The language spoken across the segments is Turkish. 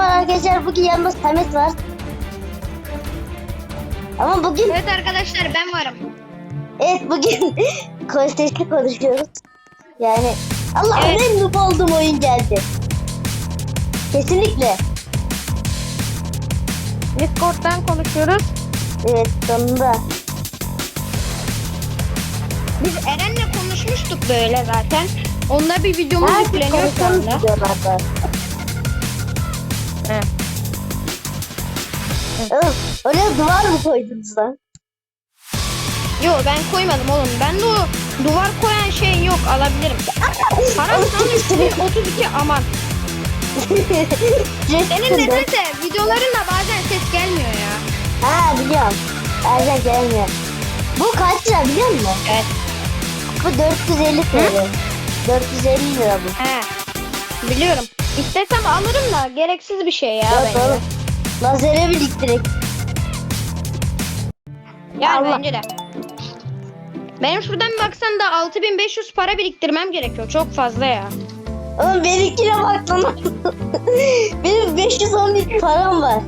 arkadaşlar bugün yanımda Samet var. Ama bugün Evet arkadaşlar ben varım. evet bugün konseşli konuşuyoruz. Yani Allah Evet. en noob olduğum oyun geldi. Kesinlikle. Discord'dan konuşuyoruz. Evet sonunda. Biz Eren'le konuşmuştuk böyle zaten. Onda bir videomuz yükleniyor şu anda. Oraya duvar mı koydunuz lan? Yo ben koymadım oğlum. Ben de o duvar koyan şey yok alabilirim. Param üstüne- 32 aman. Senin nedense videolarında bazen ses gelmiyor ya. Ha biliyorum. Erken gelmiyor. Bu kaç lira biliyor musun? Evet. Bu 450 TL. 450 lira bu. He. Biliyorum. İstesem alırım da gereksiz bir şey ya Yok bence. oğlum. Lazere biriktirek. Yani Allah. bence de. Benim şuradan bir baksan da 6500 para biriktirmem gerekiyor. Çok fazla ya. Oğlum benimkine bak lan. Benim 511 param var.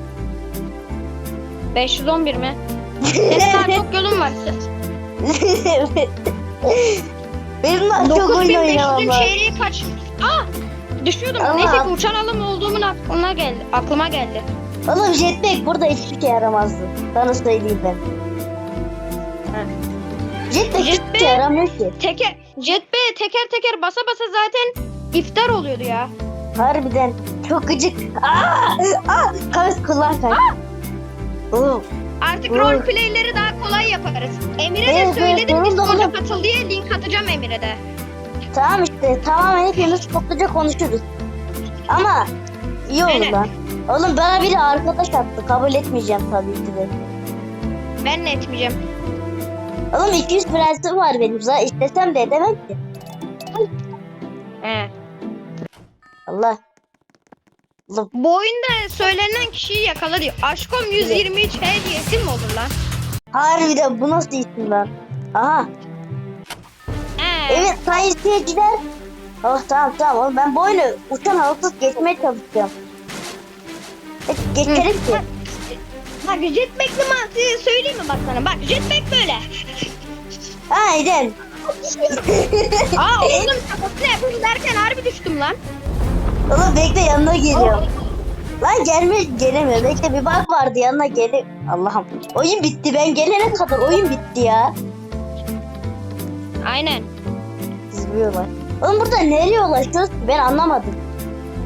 511 mi? Senin daha çok yolun var. Benim daha çok oyun oynamam 9500'ün var. çeyreği kaç? Aa! Düşüyordum. Allah. Neyse ki uçan alım olduğumun aklına geldi. Aklıma geldi. Oğlum jetpack burada hiçbir şey yaramazdı. Sana söyleyeyim ben. Jetpack hiçbir Jetpack- şey yaramıyor ki. Teker, jetpack'e teker teker basa basa zaten iftar oluyordu ya. Harbiden çok gıcık. Aa! Aa! Kaç kullan kaç. Oğlum. Artık Oy. roleplayleri daha kolay yaparız. Emir'e de Evet, evet, söyledim doğru, Discord'a katıl diye link atacağım Emir'e de. Tamam işte tamamen hepimiz topluca konuşuruz. Ama iyi olur lan. Oğlum bana biri arkadaş attı. Kabul etmeyeceğim tabii ki de. Ben de etmeyeceğim. Oğlum 200 prensim var benim. Zaten istesem de edemem ki. He. Allah. Oğlum Bu oyunda söylenen kişiyi yakala diyor. Aşkom 123 hediyesi mi olur lan? harbiden bu nasıl isim lan? Aha. He. Evet sayın seyirciler. Oh tamam tamam oğlum ben bu oyunu uçan havasız geçmeye çalışacağım. E, geçelim ki. Bak jetpack'li mantığı söyleyeyim mi bak sana? Bak jetpack böyle. Aynen. Aa oğlum kafasına yapayım derken harbi düştüm lan. Oğlum bekle yanına geliyorum. Lan gelme gelemiyor. Bekle bir bak vardı yanına gele. Allah'ım. Oyun bitti. Ben gelene kadar oyun bitti ya. Aynen. Zıplıyorlar. Oğlum burada nereye ulaşıyoruz? Ben anlamadım.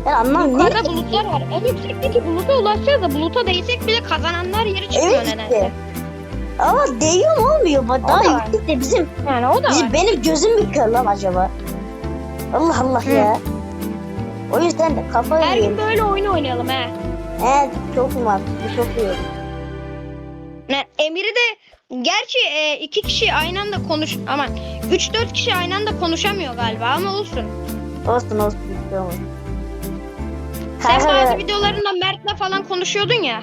Ben anlamadım. Yukarıda bulutlar var. En yüksekteki buluta ulaşacağız da buluta değsek bile kazananlar yeri çıkıyor Evet nedense. işte. Ama değiyor mu olmuyor? Bak Daha da yüksekte bizim, Yani o da bizim var. benim gözüm mü kör lan acaba? Allah Allah Hı. ya. O yüzden de kafayı Her gün yiyorum. böyle oyun oynayalım he. Evet çok mantıklı çok iyi. Ne, Emir'i de gerçi e, iki kişi aynı anda konuş aman 3-4 kişi aynı anda konuşamıyor galiba ama olsun. Olsun olsun bir şey. Sen bazı videolarında Mert'le falan konuşuyordun ya.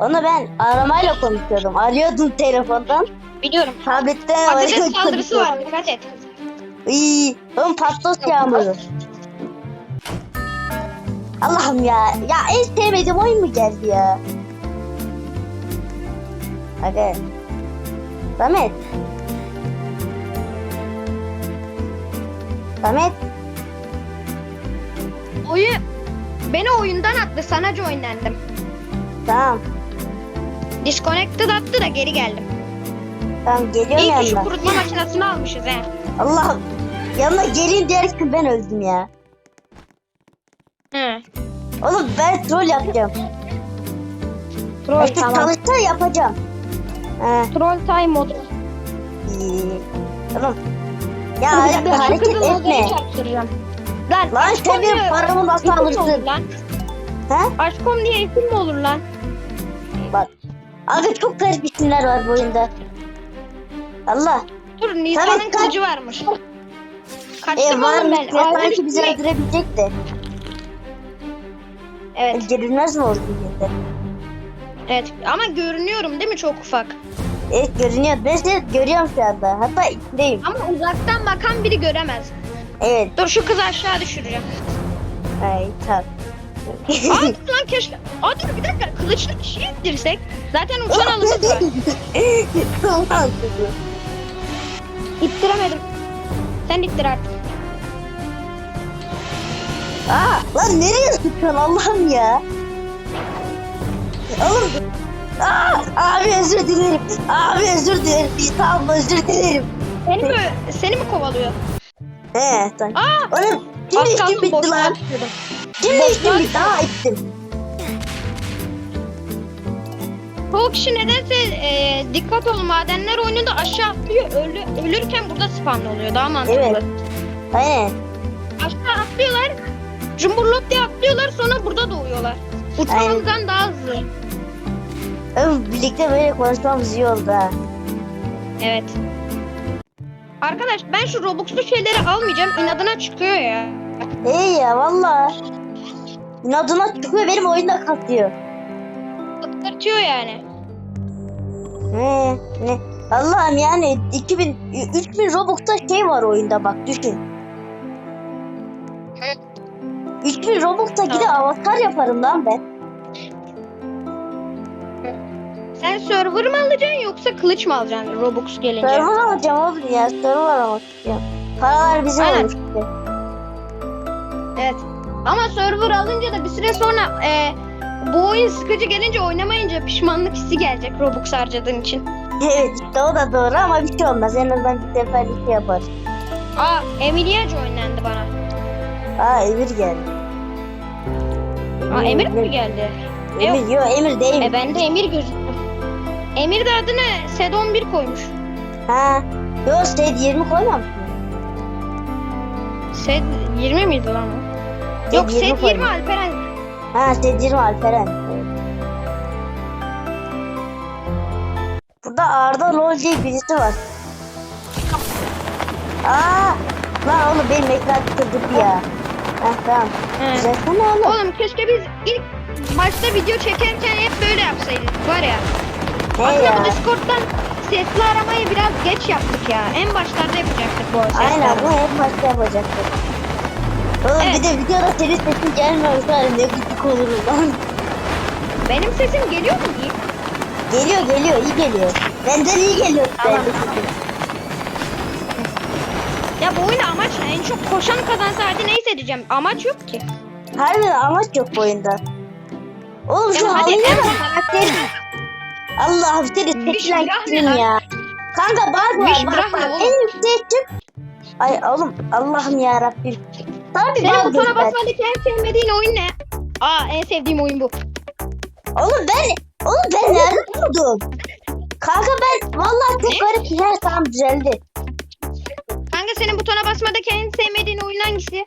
Onu ben aramayla konuşuyordum. Arıyordum telefondan. Biliyorum. Tabletten Patates saldırısı var dikkat et. İyi. Oğlum patlos yağmuru. Allah'ım ya. Ya en sevmediğim oyun mu geldi ya? Hadi. Samet. Samet. Oyun beni oyundan attı sana joinlendim. Tamam. Disconnected attı da geri geldim. Tamam geliyorum İyi ki şu yanına. kurutma makinesini almışız he. Allah'ım. Yanına gelin derken ben öldüm ya. He. Oğlum ben troll yapacağım. Troll İşte tamam. çalışsa yapacağım. He. Troll time modu. iyi. Tamam. Ya öyle bir hareket etme. Lan, Lan benim diye paramı nasıl alırsın? He? Aşkom diye isim mi olur lan? Bak. Abi çok garip isimler var bu oyunda. Allah. Dur Nisan'ın kılıcı varmış. E Kaçtım var oğlum mı? ben. Ya sanki bizi öldürebilecek de. Evet, Girilmez mi oldu bir de? evet. Ama görünüyorum değil mi çok ufak? Evet görünüyor. Ben seni görüyorum şu anda. Hatta içindeyim. Ama uzaktan bakan biri göremez. Evet. Dur şu kızı aşağı düşüreceğim. Ay tamam. Aa dur lan keşke. Aa dur bir dakika kılıçlı bir şey ittirsek. Zaten uçan alımız var. Mantıklı. İttiremedim. Sen ittir artık. Aa, lan nereye sıkıyorsun Allah'ım ya? Oğlum. Aa, abi özür dilerim. Abi özür dilerim. Tamam özür dilerim. Seni mi, seni mi kovalıyor? He tamam. Aa! Oğlum şimdi Az kalsın bitti boşluğa lan. düşüyordum. Şimdi işim bitti. Aa ittim. Çoğu kişi nedense e, dikkat olun madenler oyununda aşağı atlıyor. Ölü, ölürken burada spawn oluyor. Daha mantıklı. Evet. Aynen. Aşağı atlıyorlar. Cumburlop diye atlıyorlar sonra burada doğuyorlar. Uçmamızdan daha hızlı. Oğlum birlikte böyle konuşmamız iyi oldu ha. Evet. Arkadaş ben şu Robux'lu şeyleri almayacağım. İnadına çıkıyor ya. İyi ya valla. İnadına çıkıyor benim oyunda katıyor. Bıktırtıyor yani. Ne ne? Allah'ım yani 2000 3000 Robux'ta şey var oyunda bak düşün. 3000 Robux'ta gide avatar yaparım lan ben. Sen server mı alacaksın yoksa kılıç mı alacaksın Robux gelince? Server alacağım oğlum ya server almak istiyorum. Paralar bizim Aynen. işte. Evet. Ama server alınca da bir süre sonra e, bu oyun sıkıcı gelince oynamayınca pişmanlık hissi gelecek Robux harcadığın için. Evet işte o da doğru ama bir şey olmaz. En azından bir seferlik şey yaparız. Aa Emiliac oynandı bana. Aa Emir geldi. Aa Emir mi geldi? Emir yok Emir değil. E ben de Emir gözüktü. Emir de adını Sedon 1 koymuş. Ha. Yok Sed 20 koymamış mı? Sed 20 miydi lan o? Sed Yok 20 Sed 20 koymuş. Alperen. Ha Sed 20 Alperen. Evet. Burada Arda Lol diye birisi var. Aa! Lan oğlum benim ekran kırdık ya. Heh tamam. He. Düzelsene oğlum. Oğlum keşke biz ilk başta video çekerken hep böyle yapsaydık var ya. Aslında bu Discord'dan sesli aramayı biraz geç yaptık ya. En başlarda yapacaktık bu sesli Aynen bu hep başta yapacaktık. Oğlum Evet. bir de videoda senin sesin gelmiyor ne gıcık oluruz lan. Benim sesim geliyor mu iyi? Geliyor geliyor iyi geliyor. Benden iyi geliyor. Tamam. Ya bu oyunda amaç ne? En çok koşan kazansa hadi neyse diyeceğim. Amaç yok ki. Harbiden amaç yok bu oyunda. Oğlum şu Ya hadi haline en bak. Allah'ım seni gittin ne lan? ya. Kanka bak var bak ne bak oğlum? en yükseğe çık. Ay oğlum Allah'ım ya Rabbim. Bir Senin bak butona basmadaki en sevmediğin oyun ne? Aa en sevdiğim oyun bu. Oğlum ben oğlum ben nerede buldum? Kanka ben vallahi çok Ne? garip her tamam düzeldi. Kanka senin butona basmadaki en sevmediğin oyun hangisi?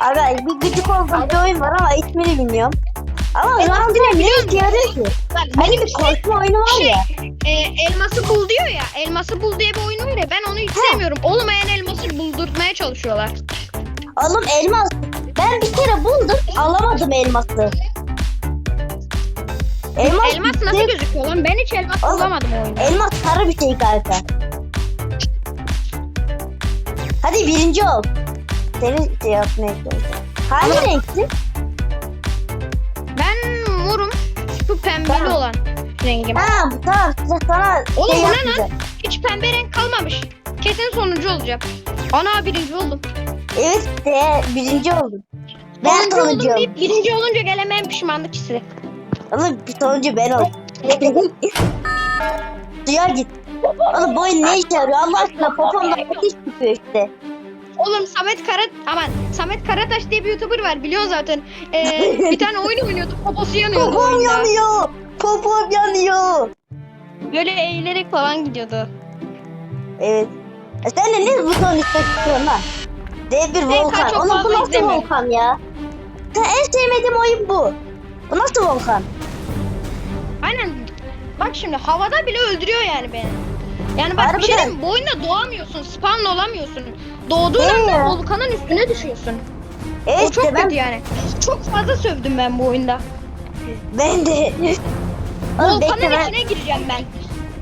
Aga bir gıcık olduğum bir oyun var ama ismini bilmiyorum. Ama biliyorum. işe yarıyor ki? Hani bir koşma oyunu var Şey, ya. e, elması bul diyor ya. Elması bul diye bir oyun var ya. Ben onu hiç sevmiyorum. Olmayan elması buldurtmaya çalışıyorlar. Oğlum elmas. Ben bir kere buldum alamadım elması. Elmas, Elmas nasıl şey- gözüküyor lan? Ben hiç elmas Oğlum, bulamadım oyunda. Elmas sarı bir şey kanka. Hadi birinci ol. Seni şey yapmaya çalışıyorum. Hangi Ama- Şu pembeli Tamam. olan bu tamam size sana Oğlum şey bu ne lan? Hiç pembe renk kalmamış. Kesin sonuncu olacak. Ana birinci oldum. Evet de birinci oldum. Ben Sonuncu oldum sonuncuyum. deyip birinci olunca gelemeyen pişmanlık hissi. Oğlum sonuncu ben oldum. Suya git. Oğlum bu ne işe yarıyor? Allah aşkına popomda ateş çıkıyor işte. Oğlum Samet Kara aman Samet Karataş diye bir YouTuber var biliyorsun zaten. Ee, bir tane oyun oynuyordu. Poposu yanıyordu Popom oyunda. yanıyor. Popom yanıyor. Böyle eğilerek falan gidiyordu. Evet. E sen de ne buton üstte tutuyorsun lan? Dev bir volkan. çok Oğlum bu fazla nasıl izlemiyorum. volkan ya? Sen en sevmediğim oyun bu. Bu nasıl volkan? Aynen. Bak şimdi havada bile öldürüyor yani beni. Yani bak bir şey Harbiden. diyeyim mi? bu oyunda doğamıyorsun, spawn olamıyorsun. Doğduğun anda volkanın üstüne düşüyorsun. Evet o çok işte ben, kötü yani. Çok fazla sövdüm ben bu oyunda. ben de. Volkanın bekle ben. içine gireceğim ben.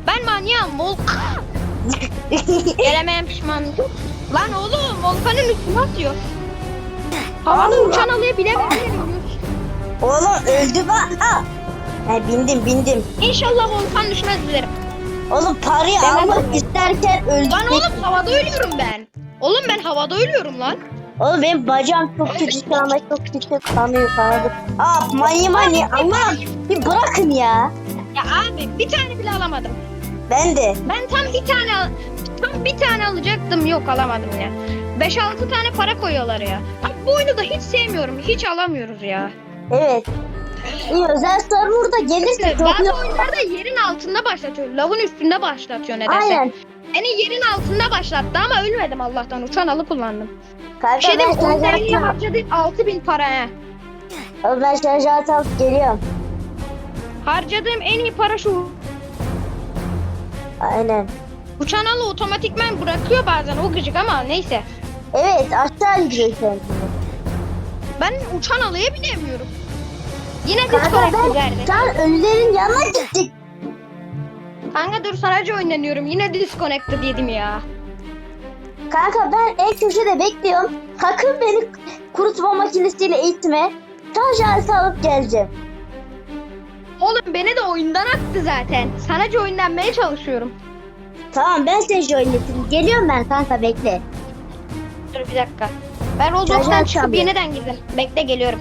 Ben manyağım volkan. Gelemeyen pişmanlık. Lan oğlum volkanın üstüne atıyor. Allah. uçan alıyor bile Oğlum öldü bak. He, bindim bindim. İnşallah volkan düşmez dilerim. Oğlum parayı almak isterken öldük. Lan oğlum havada ölüyorum ben. Oğlum ben havada ölüyorum lan. Oğlum benim bacağım çok şu anda çok kötü kanıyor kanadı. Aa mani mani Allah bir bırakın ya. Ya abi bir tane bile alamadım. Ben de. Ben tam bir tane al- tam bir tane alacaktım yok alamadım ya. 5-6 tane para koyuyorlar ya. Abi bu oyunu da hiç sevmiyorum. Hiç alamıyoruz ya. Evet. İyi özel serverda gelirse çok Bazı iyi. oyunlarda yerin altında başlatıyor. Lavın üstünde başlatıyor nedense. Aynen. Beni yerin altında başlattı ama ölmedim Allah'tan. Uçan alı kullandım. Kanka şey ben şarj 10 alıp, harcadık 6000 para he. Ben şarj alıp geliyorum. Harcadığım en iyi para şu. Aynen. Uçan alı otomatikmen bırakıyor bazen o gıcık ama neyse. Evet aşağı gidiyor kendini. Ben uçan alıya binemiyorum. Yine Kanka disconnect ben şu an ölülerin yanına gittik. Kanka dur sadece oynanıyorum. Yine disconnected yedim ya. Kanka ben en köşede bekliyorum. Sakın beni kurutma makinesiyle eğitme. Şarj aleti alıp geleceğim. Oğlum beni de oyundan attı zaten. Sadece oynanmaya çalışıyorum. Tamam ben seni oynatayım. Geliyorum ben kanka bekle. Dur bir dakika. Ben Roblox'tan çıkıp yeniden girdim. Bekle geliyorum.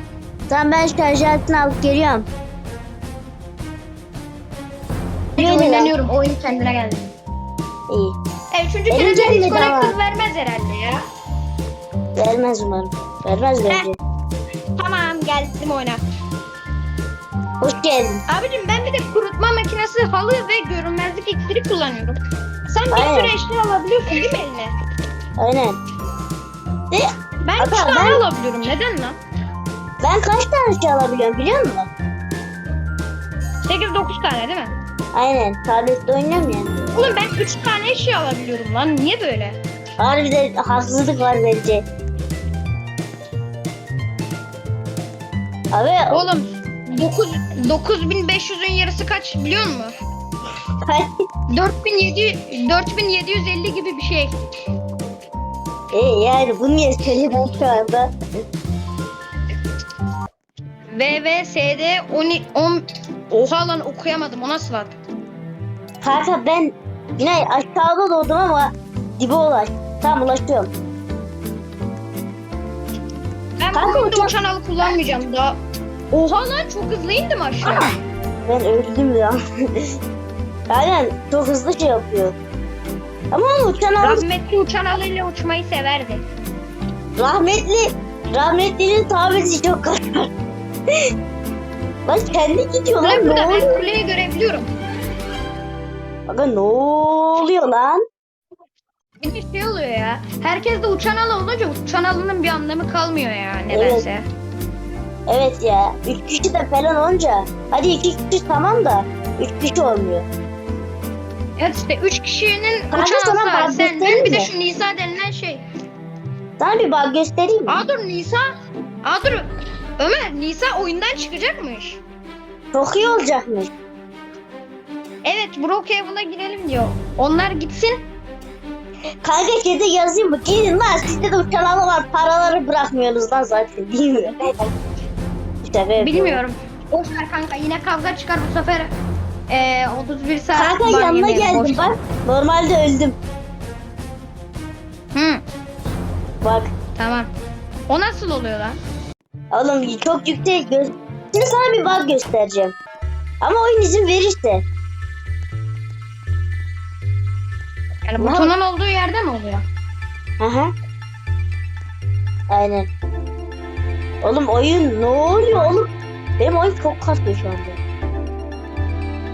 Tamam ben şarj aletini alıp geliyorum. Lan. oynanıyorum. Oyun kendine geldi. İyi. Evet üçüncü Benim kere de ama. vermez herhalde ya. Vermez umarım. Vermez bence. Tamam geldim oyuna. Hoş geldin. Abicim ben bir de kurutma makinesi, halı ve görünmezlik iksiri kullanıyorum. Sen bir Aynen. sürü eşya alabiliyorsun değil mi eline? Aynen. De, Ben Aga, üç tane ben- alabiliyorum. Neden lan? ben kaç tane şey alabiliyorum biliyor musun? 8-9 tane değil mi? Aynen. Tablette yani. Oğlum ben 3 tane eşya alabiliyorum lan. Niye böyle? Harbiden haksızlık var bence. Abi Oğlum 9 9500'ün yarısı kaç biliyor musun? kaç? 4700 4750 gibi bir şey. E yani bunu niye söyledin şu anda? VVSD 10 10 Oha lan okuyamadım. O nasıl adı? Kanka ben yine aşağıda doğdum ama dibe ulaş. Tam ulaşıyorum. Ben Kanka bu uçak- uçan alı kullanmayacağım daha. Oha lan çok hızlı indim aşağı. Ben öldüm ya. Aynen çok hızlı şey yapıyor. Ama uçan aldı. Rahmetli uçan alıyla uçmayı severdi. Rahmetli. Rahmetlinin tabiri çok kadar. Lan kendi gidiyor lan ben oluyor? kuleyi görebiliyorum. Aga ne oluyor lan? Bir şey oluyor ya. Herkes de uçan alı olunca uçan alının bir anlamı kalmıyor ya nedense. Evet ya. Üç kişi de falan olunca. Hadi iki kişi tamam da. Üç kişi olmuyor. Evet işte 3 kişinin Kanka uçan sana alısı var. bak Sen göstereyim bir de mi? şu Nisa denilen şey. Sana bir bak göstereyim mi? Aa dur Nisa. Aa dur. Ömer Nisa oyundan çıkacakmış. Çok iyi olacakmış. Evet Brookhaven'a girelim diyor. Onlar gitsin. Kanka kedi yazayım mı? Gelin lan sizde de uçan alı var. Paraları bırakmıyorsunuz lan zaten değil mi? Bilmiyorum. Boş ver kanka yine kavga çıkar bu sefer. Ee, 31 saat Kanka ban yanına boş geldim ver. bak. Normalde öldüm. Hı, Bak. tamam. O nasıl oluyor lan? Oğlum çok yüksek göz. Şimdi sana bir bug göstereceğim. Ama oyun izin verirse. Yani Ne? butonun olduğu yerde mi oluyor? Aha. Aynen. Oğlum oyun ne oluyor oğlum? Benim oyun çok kasıyor şu anda.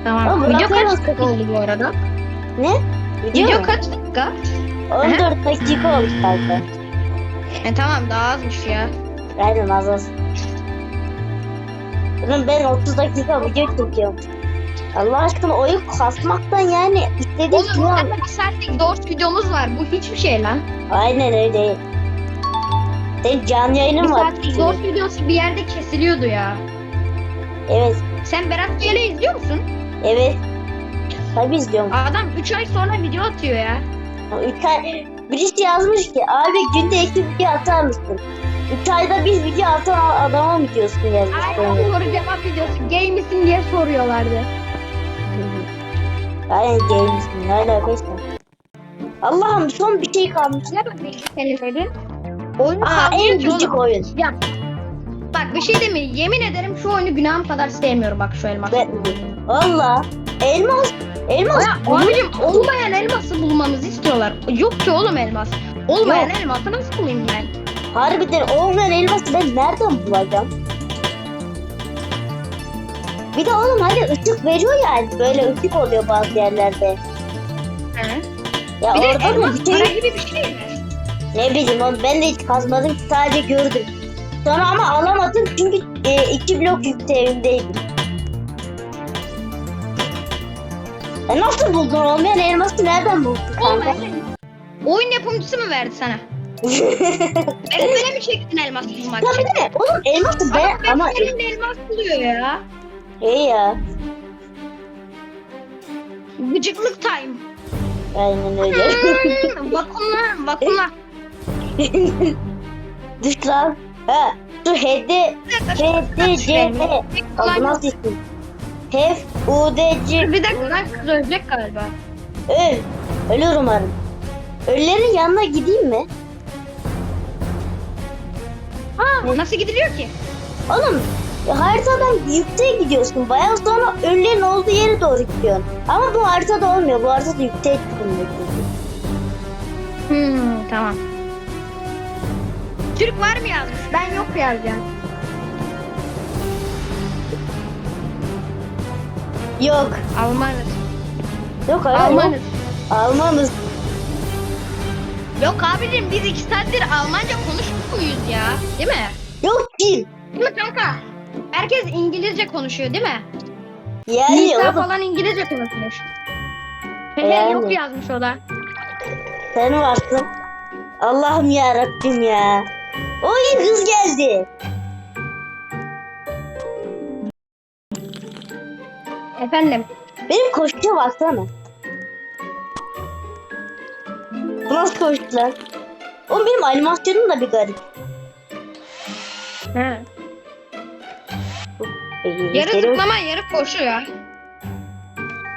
Tamam. Oğlum, Video kaç artık. dakika oldu bu arada? Ne? Video, Video mu? kaç dakika? 14 dakika olmuş kanka. E, tamam daha azmış ya. Aynen az az. Oğlum ben 30 dakika video çekiyorum. Allah aşkına oyun kasmaktan yani istediğim Oğlum al. zaten bir saatlik doğru videomuz var. Bu hiçbir şey lan. Aynen öyle. Senin canlı Bir yayının var. saatlik doğru videosu bir yerde kesiliyordu ya. Evet, Sen Berat Gele izliyor musun? evet. Tabii izliyorum. Adam 3 ay sonra video atıyor ya. Üç ay- Birisi yazmış ki abi günde iki video atar mısın? 3 ayda bir video atan adama mı diyorsun yazmış Aynen beni? soru cevap videosu. Gay misin diye soruyorlardı. Gay misin? Ne alakası? Allah'ım son bir şey kalmış. Ne bak bilgi kelimeleri? Oyunu Aa en gıcık oyun. Ya, bak bir şey mi? Yemin ederim şu oyunu günahım kadar sevmiyorum bak şu elması. Ve valla elmas elmas Ya abicim olmayan elması bulmamızı istiyorlar. Yok ki oğlum elmas. Olmayan Yok. elması nasıl bulayım ben? harbiden olmayan elması ben nereden bulacağım? Bir de oğlum hani ışık veriyor yani böyle ışık oluyor bazı yerlerde. He? Ya Bir de orada da elmas bir şey para gibi bir şey mi? ne bileyim oğlum ben de hiç kazmadım ki sadece gördüm. Sonra ama alamadım çünkü e, iki blok yükseğindeydim. E nasıl buldun olmayan elması nereden buldun kanka? Oyun yapımcısı mı verdi sana? Ezbere mi çektin elmas bulmak Tabii için? de oğlum elması Adam ama ezberinde elmas buluyor ya. İyi ya. Gıcıklık time. Aynen öyle. Vakumlar, vakumlar. Düş lan. Ha, şu hedi, hedi, c, h. Adı nasıl isim? Hef, u, d, c, Bir dakika lan kız ölecek galiba. öl. Ölür umarım. Ölülerin yanına gideyim mi? Ha, nasıl gidiliyor ki? Oğlum ya haritadan yükseğe gidiyorsun. Bayağı sonra ölülerin olduğu yere doğru gidiyorsun. Ama bu haritada olmuyor. Bu haritada yükseğe çıkılmıyor. Hmm, tamam. Türk var mı yazmış? Ben yok yazacağım. Yok. Almanız. Yok hayır. Almanız. Almanız. Yok abicim biz iki saattir Almanca konuşmuyor muyuz ya? Değil mi? Yok ki. Değil mi kanka? Herkes İngilizce konuşuyor değil mi? Yani Nisa oğlum falan İngilizce konuşmuş. Yani. Yok yazmış o da. sen varsın. Allah'ım ya Rabbim ya. Oy kız geldi. Efendim. Benim koşuya baksana. Bu nasıl koştu lan? Oğlum benim animasyonum da bir garip. He. Yarı zıplama yarı koşu ya.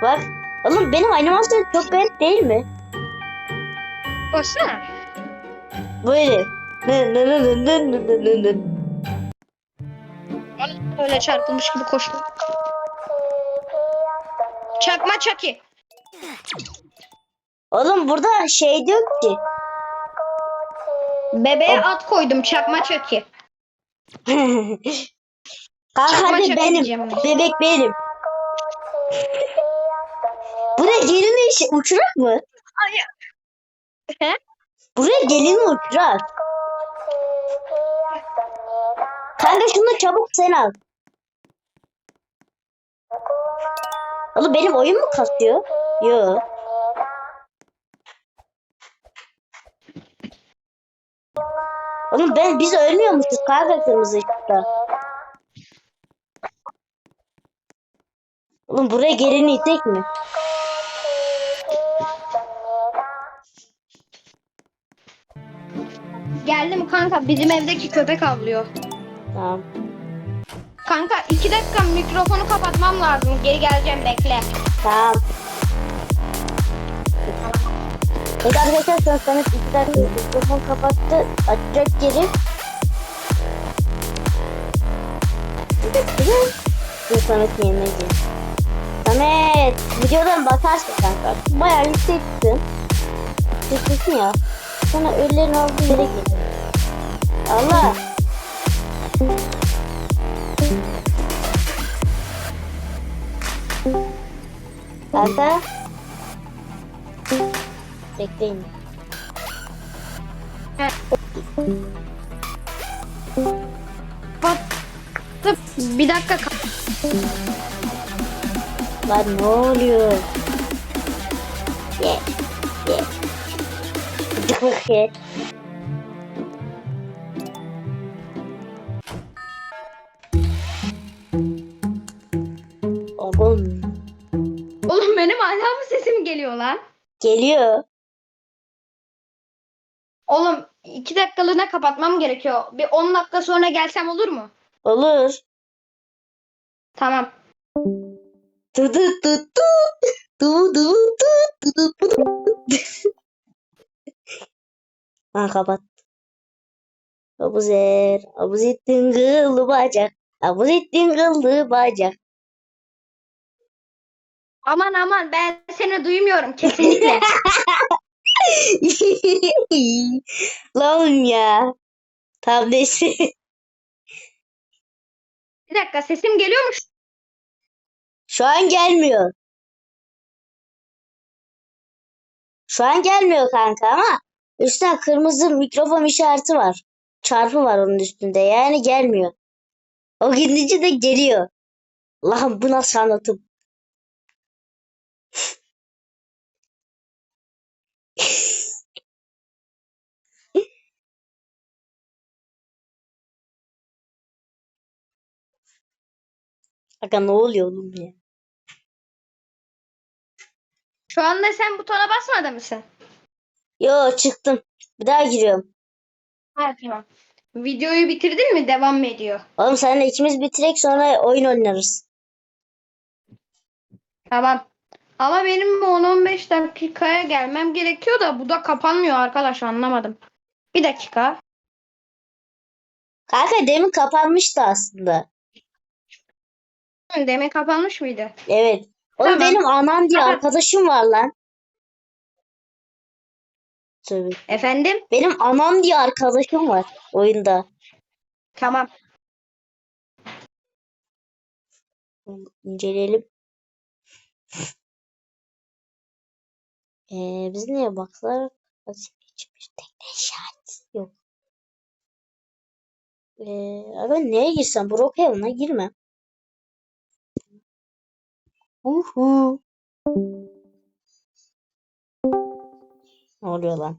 Bak. Oğlum benim animasyon çok garip değil mi? Koşsana. Böyle. Nın nın nın nın nın nın nın nın. Böyle çarpılmış gibi koştum. Çakma çaki. Oğlum burada şey diyor ki. Bebeğe Ab at koydum çakma çaki. Çakı benim. Bebek benim. Buraya gelin iş uçurak mı? Hayır. He? Buraya gelin uçurak. Kanka şunu çabuk sen al. Oğlum benim oyun mu kasıyor? Yo. Oğlum ben biz ölmüyormuşuz kanka kırmızı ışıkta. Oğlum buraya geleni itek mi? Geldim kanka bizim evdeki köpek avlıyor. Tamam. Kanka iki dakika mikrofonu kapatmam lazım. Geri geleceğim bekle. Tamam. Evet arkadaşlar an Samet iki dakika mikrofon kapattı. Açacak geri. Dur Samet'in yerine gireyim. Samet videodan bakarsın kanka. Bayağı yükseksin. Yükseksin ya. Sonra ölülerin olduğu yere geliyor. Allah. Kanka. Bekleyin. Bir dakika Lan ne oluyor? Ye. Ye. Gıcıklık ye. Oğlum Oğlum benim hala mı sesim geliyor lan? geliyor. Oğlum iki dakikalığına kapatmam gerekiyor. Bir 10 dakika sonra gelsem olur mu? Olur. Tamam. Ha kapat. Abuzer, Abuzettin kıllı bacak. Abuzettin kıllı bacak. Aman aman ben seni duymuyorum kesinlikle. Lan ya. Tamam neyse. bir dakika sesim geliyor mu? Şu an gelmiyor. Şu an gelmiyor kanka ama üstten kırmızı mikrofon işareti var. Çarpı var onun üstünde. Yani gelmiyor. O gidince de geliyor. Lan bu nasıl anlatım? Aga ne oluyor oğlum ya? Şu anda sen butona basmadın mısın? Yo çıktım. Bir daha giriyorum. Ha tamam. Videoyu bitirdin mi? Devam mı ediyor? Oğlum seninle ikimiz bitirek sonra oyun oynarız. Tamam. Ama benim 10-15 dakikaya gelmem gerekiyor da bu da kapanmıyor arkadaş anlamadım. Bir dakika. Kanka demin kapanmıştı aslında. Hı, kapanmış mıydı? Evet. Oğlum Tamam. benim anam diye Tamam. arkadaşım var lan. Tabii. Efendim? Benim anam diye arkadaşım var oyunda. Tamam. İnceleyelim. Ee, biz neye baksak? Hiçbir tekne işareti yok. Ee, abi neye girsem? Brookhaven'a girme. Uhu. Ne oluyor lan?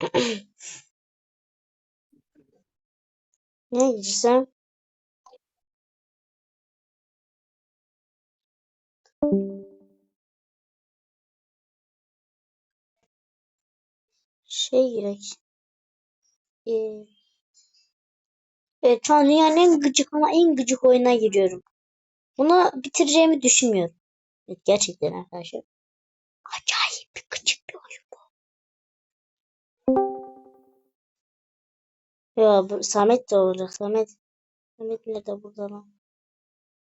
Ne girsem? Şey girek. Ee, evet şu an dünyanın en gıcık ama en gıcık oyuna giriyorum. Bunu bitireceğimi düşünmüyorum. Evet, gerçekten arkadaşlar. Acayip bir gıcık bir oyun bu. Ya bu Samet de olacak. Samet. Samet nerede burada lan?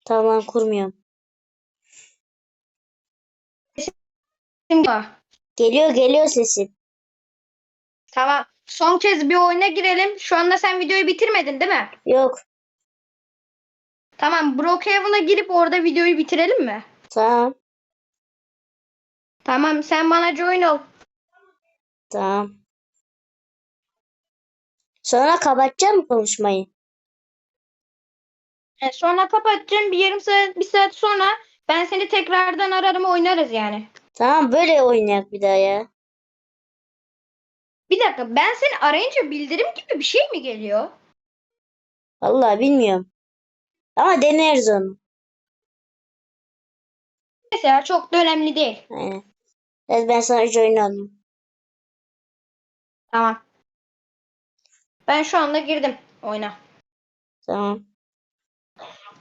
Tamam lan kurmuyorum. Geliyor geliyor sesin. Tamam. Son kez bir oyuna girelim. Şu anda sen videoyu bitirmedin değil mi? Yok. Tamam. Brookhaven'a girip orada videoyu bitirelim mi? Tamam. Tamam. Sen bana join ol. Tamam. Sonra kapatacağım konuşmayı? E, sonra kapatacağım. Bir yarım saat, bir saat sonra ben seni tekrardan ararım oynarız yani. Tamam böyle oynayak bir daha ya. Bir dakika. Ben seni arayınca bildirim gibi bir şey mi geliyor? Vallahi bilmiyorum. Ama deneriz onu. Mesela çok da önemli değil. Aynen. Evet, ben sana join alayım. Tamam. Ben şu anda girdim oyuna. Tamam.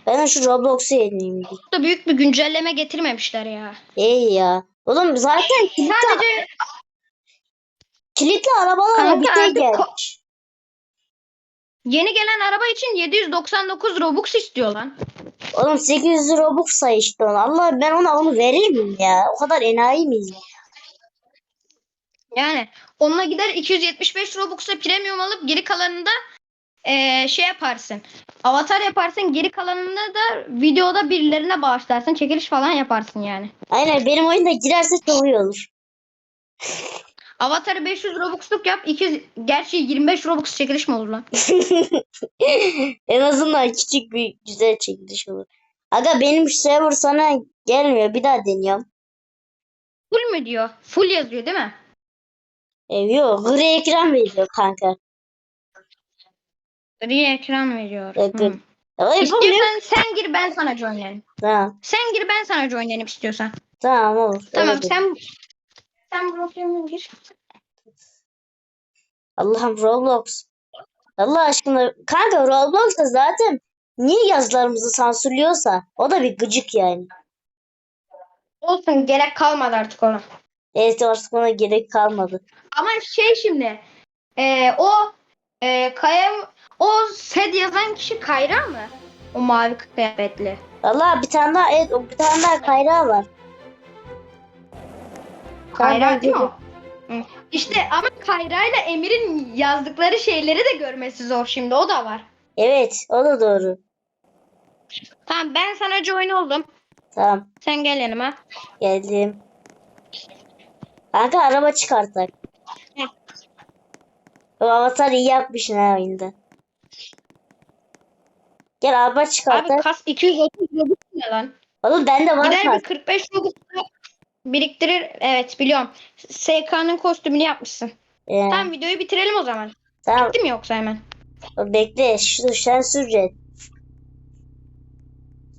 Ben de şu Roblox'u yenileyim. bir. Çok da büyük bir güncelleme getirmemişler ya. İyi ya. Oğlum zaten kilitli, Sadece kilitli arabalara bir artık ko- gelmiş. yeni gelen araba için 799 Robux istiyor lan. Oğlum 800 Robux say işte onu. Allah ben ona onu verir miyim ya? O kadar enayi miyiz? ya? Yani onunla gider 275 Robux'la premium alıp geri kalanında eee, şey yaparsın. Avatar yaparsın. Geri kalanında da videoda birilerine bağışlarsın. Çekiliş falan yaparsın yani. Aynen benim oyunda girerse çok iyi olur. Avatar'ı 500 Robux'luk yap. 200, gerçi 25 Robux çekiliş mi olur lan? En azından küçük bir güzel çekiliş olur. Aga benim server sana gelmiyor. Bir daha deniyorum. Full mü diyor? Full yazıyor değil mi? E, yok gri ekran veriyor kanka. Gri ekran veriyor. Hmm. Ay, yapamıyorum. İstiyorsan sen gir ben sana joinlerim. Tamam. Sen gir ben sana joinlerim istiyorsan. Tamam olur. Tamam sen sen Brookhaven'a gir. Allah'ım Roblox. Allah aşkına. Kanka Roblox'ta zaten niye yazılarımızı sansürlüyorsa o da bir gıcık yani. Olsun gerek kalmadı artık ona. Evet artık ona gerek kalmadı. Ama şey şimdi e, o e, Kaya o Sed yazan kişi Kayra mı? O mavi kıyafetli. Allah bir tane daha evet bir tane daha kayrağı var. Kayra değil mi. Hı. İşte ama Kayra ile Emir'in yazdıkları şeyleri de görmesi zor şimdi o da var. Evet o da doğru. Tamam ben sana join oldum. Tamam Sen gel yanıma. geldim. Kanka araba. Heh. O avatar iyi yapmışsın ha oyunda. Gel araba Abi kas 230 Robux ne lan? Oğlum bende var Gider bir kart. 45 Robux biriktirir. Evet biliyorum. SK'nın kostümünü yapmışsın. Ee, Tamam videoyu bitirelim o zaman. tamam Bitti mi yoksa hemen? bekle şu sen sür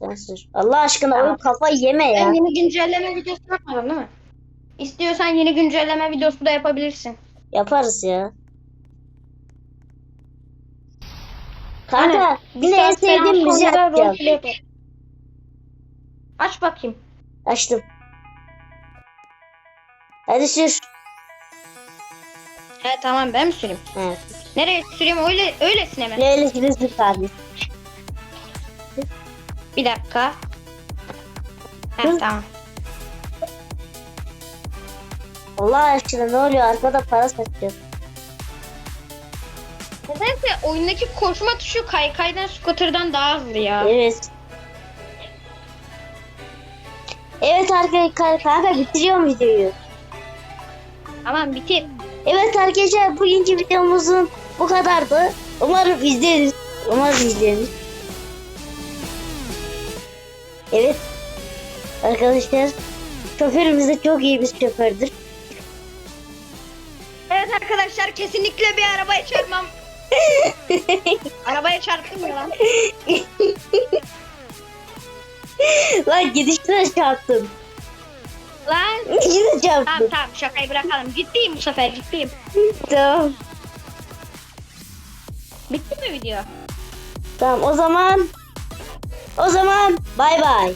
Sen sür. Allah aşkına Tamam. oyun kafa yeme ya. Ben yeni güncelleme videosu yapmadım değil mi? İstiyorsan yeni güncelleme videosu da yapabilirsin. Yaparız ya. Kanka Aynen. yine en saat falan sevdiğim müziği sonra da açacağım. roleplay yapalım. Aç bakayım. Açtım. Hadi sür. He tamam ben mi süreyim? He. Nereye süreyim öyle öylesine mi? Öylesine sür kardeşim. Bir dakika. He Hı. tamam. Allah aşkına ne oluyor? Arkada para satıyor. Nedense oyundaki koşma tuşu kaykaydan scooter'dan daha hızlı ya. Evet. Evet arkadaşlar kanka bitiriyorum videoyu. Tamam bitir. Evet arkadaşlar bugünkü videomuzun bu kadardı. Umarım izleriz. Umarım izleriz. Evet. Arkadaşlar şoförümüz de çok iyi bir şofördür. Evet arkadaşlar kesinlikle bir arabaya çarpmam. arabaya çarptım ya lan. Lan gidişte çarptım. Lan. Yine Tamam tamam şakayı bırakalım. Ciddiyim bu sefer ciddiyim. Tamam. Bitti mi video? Tamam o zaman o zaman bay bay.